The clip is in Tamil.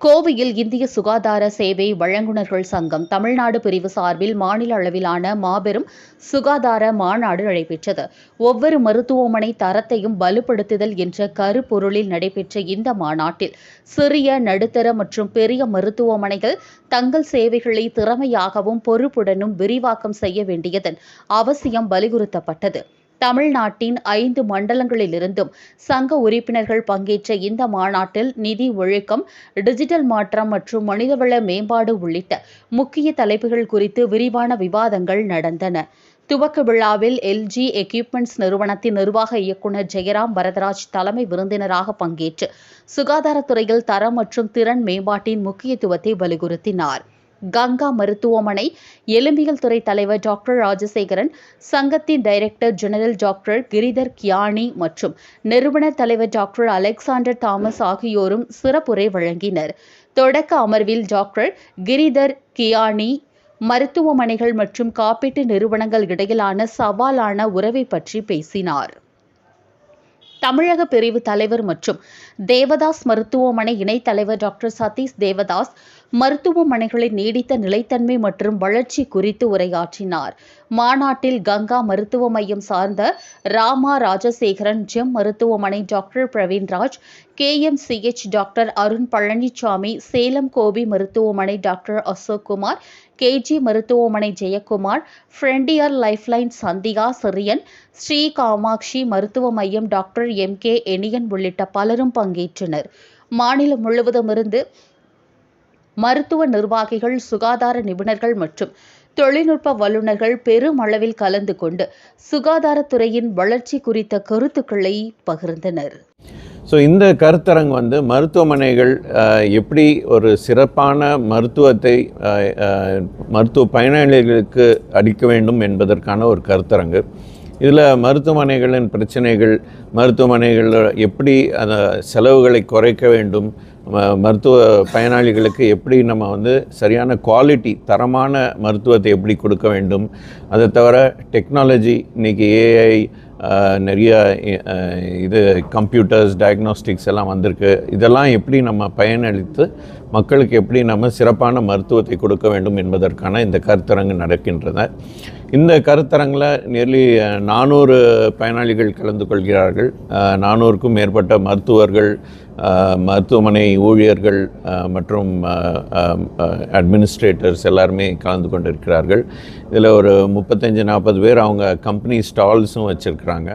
கோவையில் இந்திய சுகாதார சேவை வழங்குநர்கள் சங்கம் தமிழ்நாடு பிரிவு சார்பில் மாநில அளவிலான மாபெரும் சுகாதார மாநாடு நடைபெற்றது. ஒவ்வொரு மருத்துவமனை தரத்தையும் வலுப்படுத்துதல் என்ற கருப்பொருளில் நடைபெற்ற இந்த மாநாட்டில் சிறிய நடுத்தர மற்றும் பெரிய மருத்துவமனைகள் தங்கள் சேவைகளை திறமையாகவும் பொறுப்புடனும் விரிவாக்கம் செய்ய வேண்டியதன் அவசியம் வலியுறுத்தப்பட்டது. தமிழ்நாட்டின் ஐந்து மண்டலங்களிலிருந்தும் சங்க உறுப்பினர்கள் பங்கேற்ற இந்த மாநாட்டில் நிதி ஒழுக்கம் டிஜிட்டல் மாற்றம் மற்றும் மனிதவள மேம்பாடு உள்ளிட்ட முக்கிய தலைப்புகள் குறித்து விரிவான விவாதங்கள் நடந்தன. துவக்க விழாவில் எல்ஜி எக்யூப்மெண்ட்ஸ் நிறுவனத்தின் நிர்வாக இயக்குநர் ஜெயராம் வரதராஜ் தலைமை விருந்தினராக பங்கேற்று சுகாதாரத்துறையில் தரம் மற்றும் திறன் மேம்பாட்டின் முக்கியத்துவத்தை வலியுறுத்தினார். கங்கா மருத்துவமனை எலும்பியல் துறை தலைவர் டாக்டர் ராஜசேகரன் சங்கத்தின் director general doctor Giridhar Gyani மற்றும் நிறுவனர் தலைவர் டாக்டர் அலெக்சாண்டர் தாமஸ் ஆகியோரும் சிறப்புரை வழங்கினர். தொடக்க அமர்வில் டாக்டர் கிரிதர் கியானி மருத்துவமனைகள் மற்றும் காப்பீட்டு நிறுவனங்கள் இடையிலான சவாலான உறவை பற்றி பேசினார். தமிழக பிரிவு தலைவர் மற்றும் தேவதாஸ் மருத்துவமனை இணைத் தலைவர் டாக்டர் சதீஷ் தேவதாஸ் மருத்துவமனைகளின் நீடித்த நிலைத்தன்மை மற்றும் வளர்ச்சி குறித்து உரையாற்றினார். மாநாட்டில் கங்கா மருத்துவ மையம் சார்ந்த ராமா ராஜசேகரன் ஜெம் மருத்துவமனை doctor Praveenraj K M CH doctor Arun Palaniswami Salem Gopi மருத்துவமனை டாக்டர் அசோக் குமார் கேஜி மருத்துவமனை ஜெயக்குமார் ஃப்ரெண்டியர் லைஃப்லைன் சந்தியா சிறியன் ஸ்ரீ காமாட்சி மருத்துவ மையம் டாக்டர் எம். கே. எனியன் உள்ளிட்ட பலரும் பங்கேற்றனர். மாநிலம் முழுவதும் இருந்து மருத்துவ நிர்வாகிகள் சுகாதார நிபுணர்கள் மற்றும் தொழில்நுட்ப வல்லுநர்கள் பெருமளவில் கலந்து கொண்டு சுகாதாரத்துறையின் வளர்ச்சி குறித்த கருத்துக்களை பகிர்ந்தனர். ஸோ இந்த கருத்தரங்கு வந்து மருத்துவமனைகள் எப்படி ஒரு சிறப்பான மருத்துவத்தை அஹ், அஹ், மருத்துவ பயனாளிகளுக்கு அளிக்க வேண்டும் என்பதற்கான ஒரு கருத்தரங்கு. இதில் மருத்துவமனைகளின் பிரச்சனைகள் மருத்துவமனைகளில் எப்படி அந்த செலவுகளை குறைக்க வேண்டும் ம- மருத்துவ பயனாளிகளுக்கு எப்படி நம்ம வந்து சரியான குவாலிட்டி தரமான மருத்துவத்தை எப்படி கொடுக்க வேண்டும் அதை தவிர டெக்னாலஜி இன்றைக்கி ஏஐ நிறைய இது கம்ப்யூட்டர்ஸ் டயக்னோஸ்டிக்ஸ் எல்லாம் வந்திருக்கு. இதெல்லாம் எப்படி நம்ம பயனளித்து மக்களுக்கு எப்படி நம்ம சிறப்பான மருத்துவத்தை கொடுக்க வேண்டும் என்பதற்கான இந்த கருத்தரங்கு நடக்கின்றன. இந்த கருத்தரங்கில் நியர்லி நானூறு பயனாளிகள் கலந்து கொள்கிறார்கள். நானூறுக்கும் மேற்பட்ட மருத்துவர்கள் மருத்துவமனை ஊழியர்கள் மற்றும் அட்மினிஸ்ட்ரேட்டர்ஸ் எல்லாருமே கலந்து கொண்டிருக்கிறார்கள். இதில் ஒரு முப்பத்தஞ்சு நாற்பது பேர் அவங்க கம்பெனி ஸ்டால்ஸும் வச்சுருக்கிறாங்க.